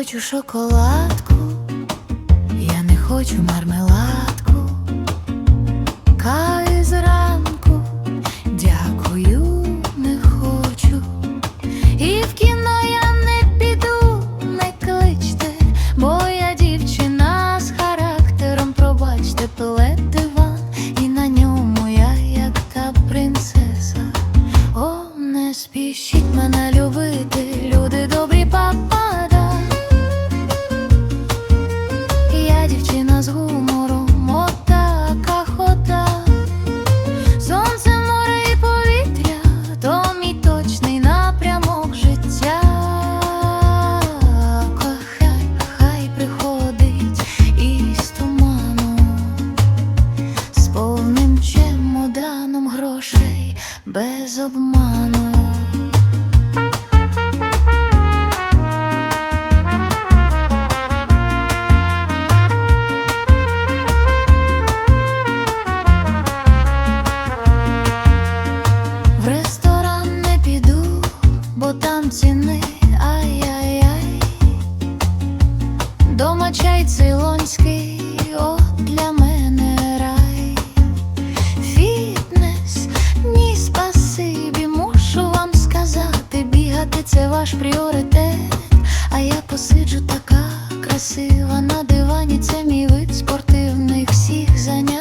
хочу шоколадку, я не хочу мармеладку, кави зранку, дякую, не хочу. І в кіно я не піду, не кличте, бо я дівчина з характером, пробачте, плед диван, і на ньому я як та принцеса. О, не спішіть мене любити, без обману. це ваш пріоритет, а я посиджу така красива на дивані, це мій вид спортивних всіх занять.